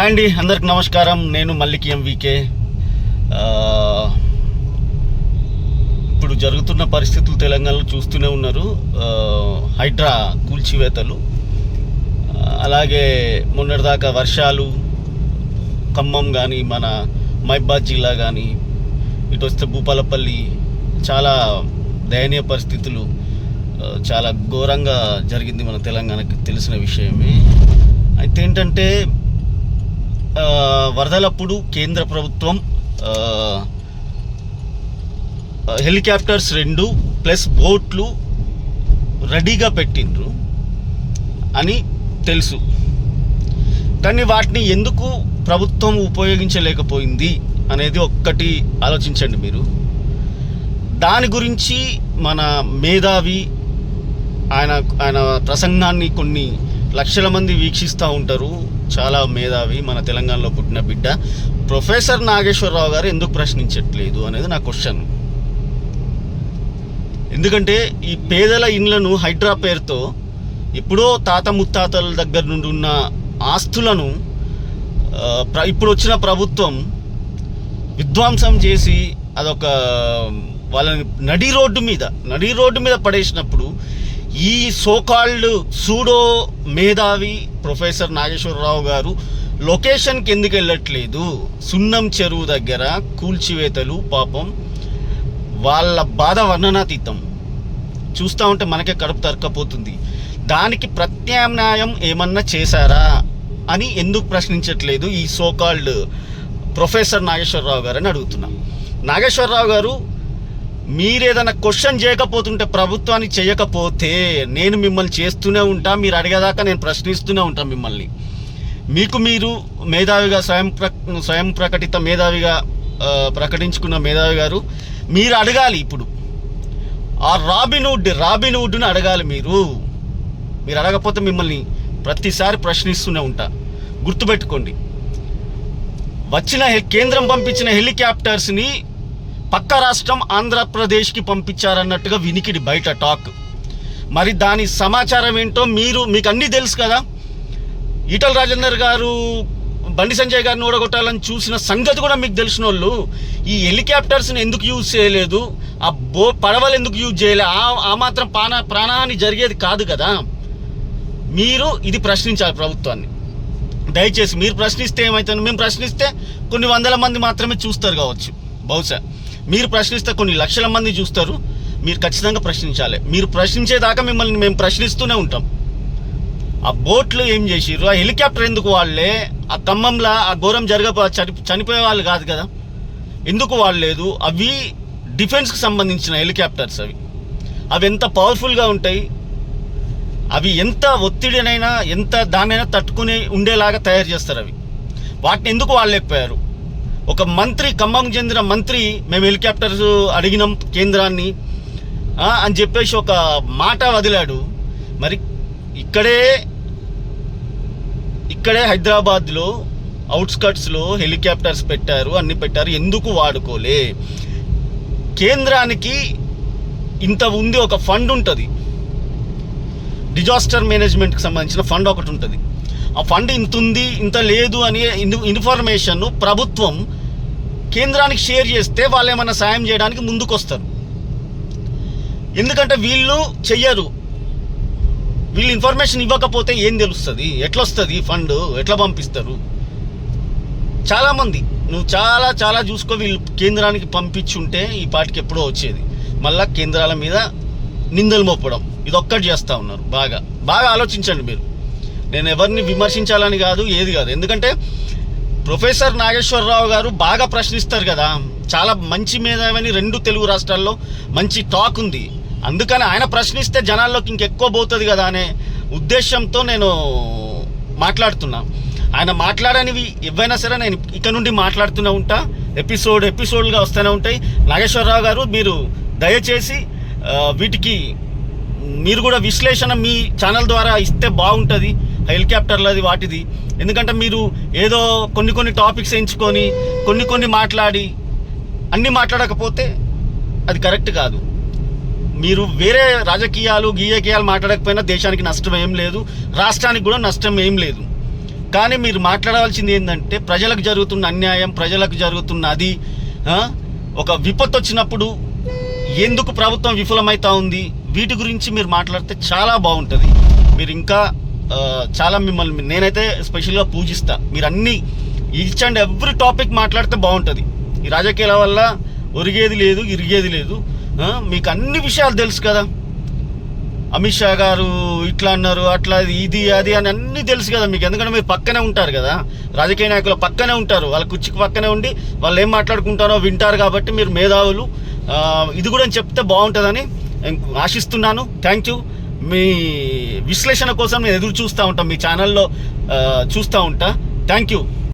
Hi అండి అందరికి నమస్కారం. నేను మల్లికి ఎంవికే ఇప్పుడు జరుగుతున్న పరిస్థితులు తెలంగాణలో చూస్తూనే ఉన్నారు. హైడ్రా కూల్చివేతలు అలాగే మొన్నటిదాకా వర్షాలు ఖమ్మం కానీ మన మైబాద్ జిల్లా కానీ ఇటు వస్తే భూపాలపల్లి చాలా దయనీయ పరిస్థితులు చాలా ఘోరంగా జరిగింది మన తెలంగాణకి తెలిసిన విషయమే. అయితే ఏంటంటే వరదలప్పుడు కేంద్ర ప్రభుత్వం హెలికాప్టర్స్ రెండు ప్లస్ బోట్లు రెడీగా పెట్టిండ్రు అని తెలుసు. కానీ వాటిని ఎందుకు ప్రభుత్వం ఉపయోగించలేకపోయింది అనేది ఒక్కటి ఆలోచించండి మీరు. దాని గురించి మన మేధావి ఆయన ఆయన ప్రసంగాన్ని కొన్ని లక్షల మంది వీక్షిస్తూ ఉంటారు. చాలా మేధావి మన తెలంగాణలో పుట్టిన బిడ్డ. ప్రొఫెసర్ నాగేశ్వరరావు గారు ఎందుకు ప్రశ్నించట్లేదు అనేది నా క్వశ్చన్. ఎందుకంటే ఈ పేదల ఇండ్లను హైడ్రా పేరుతో ఎప్పుడో తాత ముత్తాతల దగ్గర నుండి ఉన్న ఆస్తులను ప్ర- ఇప్పుడు వచ్చిన ప్రభుత్వం విధ్వంసం చేసి అదొక వాళ్ళని నడి రోడ్డు మీద నడి రోడ్డు మీద పడేసినప్పుడు ఈ సోకాల్డ్ సూడో మేధావి ప్రొఫెసర్ నాగేశ్వరరావు గారు లొకేషన్కి ఎందుకు వెళ్ళట్లేదు. సున్నం చెరువు దగ్గర కూల్చివేతలు పాపం వాళ్ళ బాధ వర్ణనాతీతం. చూస్తూ ఉంటే మనకే కడుపు తరకపోతుంది దానికి ప్రత్యామ్నాయం ఏమన్నా చేశారా అని ఎందుకు ప్రశ్నించట్లేదు ఈ సోకాల్డ్ ప్రొఫెసర్ నాగేశ్వరరావు గారు అని అడుగుతున్నా. నాగేశ్వరరావు గారు మీరేదైనా క్వశ్చన్ చేయకపోతుంటే ప్రభుత్వాన్ని చేయకపోతే నేను మిమ్మల్ని చేస్తూనే ఉంటా మీరు అడిగేదాకా నేను ప్రశ్నిస్తూనే ఉంటా మిమ్మల్ని. మీకు మీరు మేధావిగా స్వయం ప్ర స్వయం ప్రకటిత మేధావిగా ప్రకటించుకున్న మేధావి గారు మీరు అడగాలి ఇప్పుడు. ఆ రాబిన్వుడ్ రాబిన్వుడ్ని అడగాలి మీరు. మీరు అడగకపోతే మిమ్మల్ని ప్రతిసారి ప్రశ్నిస్తూనే ఉంటా. గుర్తుపెట్టుకోండి. వచ్చిన కేంద్రం పంపించిన హెలికాప్టర్స్ని పక్క రాష్ట్రం ఆంధ్రప్రదేశ్కి పంపించారన్నట్టుగా వినికిడి బయట టాక్. మరి దాని సమాచారం ఏంటో మీరు మీకు అన్నీ తెలుసు కదా? ఈటల రాజేందర్ గారు బండి సంజయ్ గారిని ఓడగొట్టాలని చూసిన సంగతి కూడా మీకు తెలిసిన వాళ్ళు ఈ హెలికాప్టర్స్ని ఎందుకు యూజ్ చేయలేదు? ఆ బో పడవలు ఎందుకు యూజ్ చేయలే? ఆ ఆ మాత్రం ప్రాణ ప్రాణహాని జరిగేది కాదు కదా? మీరు ఇది ప్రశ్నించాలి ప్రభుత్వాన్ని. దయచేసి మీరు ప్రశ్నిస్తే ఏమవుతుంది మేము ప్రశ్నిస్తే కొన్ని వందల మంది మాత్రమే చూస్తారు కావచ్చు. బహుశా. మీరు ప్రశ్నిస్తే కొన్ని లక్షల మంది చూస్తారు. మీరు ఖచ్చితంగా ప్రశ్నించాలి. మీరు ప్రశ్నించేదాకా మిమ్మల్ని మేము ప్రశ్నిస్తూనే ఉంటాం. ఆ బోట్లు ఏం చేసిర్రు? ఆ హెలికాప్టర్ ఎందుకు వాళ్ళే ఆ ఖమ్మంలో ఆ ఘోరం జరగ చని చనిపోయే వాళ్ళు కాదు కదా. ఎందుకు వాడలేదు? అవి డిఫెన్స్కి సంబంధించిన హెలికాప్టర్స్ అవి. అవి ఎంత పవర్ఫుల్గా ఉంటాయి? అవి ఎంత ఒత్తిడినైనా ఎంత దానైనా తట్టుకుని ఉండేలాగా తయారు చేస్తారు అవి. వాటిని ఎందుకు వాళ్ళలేకపోయారు ఒక మంత్రి ఖమ్మం చెందిన మంత్రి మేము హెలికాప్టర్స్ అడిగినాం కేంద్రాన్ని. అని చెప్పేసి ఒక మాట వదిలాడు. మరి ఇక్కడే ఇక్కడే హైదరాబాద్లో అవుట్స్కట్స్లో హెలికాప్టర్స్ పెట్టారు అన్ని పెట్టారు ఎందుకు వాడుకోలే? కేంద్రానికి ఇంత ఉంది ఒక ఫండ్ ఉంటుంది. డిజాస్టర్ మేనేజ్మెంట్కి సంబంధించిన ఫండ్ ఒకటి ఉంటుంది. ఆ ఫండ్ ఇంత ఉంది ఇంత లేదు అని ఇన్- ఇన్ఫర్మేషన్ ప్రభుత్వం కేంద్రానికి షేర్ చేస్తే వాళ్ళు ఏమైనా సాయం చేయడానికి ముందుకు వస్తారు ఎందుకంటే వీళ్ళు చెయ్యరు. వీళ్ళు ఇన్ఫర్మేషన్ ఇవ్వకపోతే ఏం తెలుస్తుంది? ఎట్లా వస్తుంది ఫండ్? ఎట్లా పంపిస్తారు? చాలామంది నువ్వు చాలా చాలా చూసుకో వీళ్ళు కేంద్రానికి పంపించుంటే ఈ పాటికి ఎప్పుడో వచ్చేది. మళ్ళా కేంద్రాల మీద నిందలు మోపడం. ఇది ఒక్కటి చేస్తూ ఉన్నారు బాగా. బాగా ఆలోచించండి మీరు. నేను ఎవరిని విమర్శించాలని కాదు ఏది కాదు. ఎందుకంటే ప్రొఫెసర్ నాగేశ్వరరావు గారు బాగా ప్రశ్నిస్తారు కదా. చాలా మంచి మేధావని రెండు తెలుగు రాష్ట్రాల్లో మంచి టాక్ ఉంది. అందుకని ఆయన ప్రశ్నిస్తే జనాల్లోకి ఇంకెక్కువ పోతుంది కదా అనే ఉద్దేశంతో నేను మాట్లాడుతున్నా. ఆయన మాట్లాడనివి ఏవైనా సరే నేను ఇక నుండి మాట్లాడుతూనే ఉంటా. ఎపిసోడ్ ఎపిసోడ్గా వస్తూనే ఉంటాయి. నాగేశ్వరరావు గారు మీరు దయచేసి వీటికి మీరు కూడా విశ్లేషణ మీ ఛానల్ ద్వారా ఇస్తే బాగుంటుంది. హెలికాప్టర్లది వాటిది. ఎందుకంటే మీరు ఏదో కొన్ని కొన్ని టాపిక్స్ ఎంచుకొని కొన్ని కొన్ని మాట్లాడి అన్నీ మాట్లాడకపోతే అది కరెక్ట్ కాదు. మీరు వేరే రాజకీయాలు గీయకీయాలు మాట్లాడకపోయినా దేశానికి నష్టం ఏం లేదు రాష్ట్రానికి కూడా నష్టం ఏం లేదు. కానీ మీరు మాట్లాడవలసింది ఏంటంటే ప్రజలకు జరుగుతున్న అన్యాయం ప్రజలకు జరుగుతున్న అది ఒక విపత్తు వచ్చినప్పుడు ఎందుకు ప్రభుత్వం విఫలమవుతా ఉంది వీటి గురించి మీరు మాట్లాడితే చాలా బాగుంటుంది. మీరు ఇంకా చాలా మిమ్మల్ని నేనైతే స్పెషల్గా పూజిస్తా. మీరు అన్ని ఈచ్ అండ్ ఎవ్రీ టాపిక్ మాట్లాడితే బాగుంటుంది. ఈ రాజకీయాల వల్ల ఒరిగేది లేదు ఇరిగేది లేదు. మీకు అన్ని విషయాలు తెలుసు కదా. అమిత్ షా గారు ఇట్లా అన్నారు అట్లా ఇది అది అని అన్నీ తెలుసు కదా మీకు. ఎందుకంటే మీరు పక్కనే ఉంటారు కదా. రాజకీయ నాయకులు పక్కనే ఉంటారు. వాళ్ళ కుర్చీకి పక్కనే ఉండి వాళ్ళు ఏం మాట్లాడుకుంటారో వింటారు కాబట్టి మీరు మేధావులు. ఇది కూడా చెప్తే బాగుంటుందని ఆశిస్తున్నాను. థ్యాంక్ యూ మీ విశ్లేషణ కోసం నేను ఎదురు చూస్తూ ఉంటాను మీ ఛానల్లో చూస్తూ ఉంటా. Thank you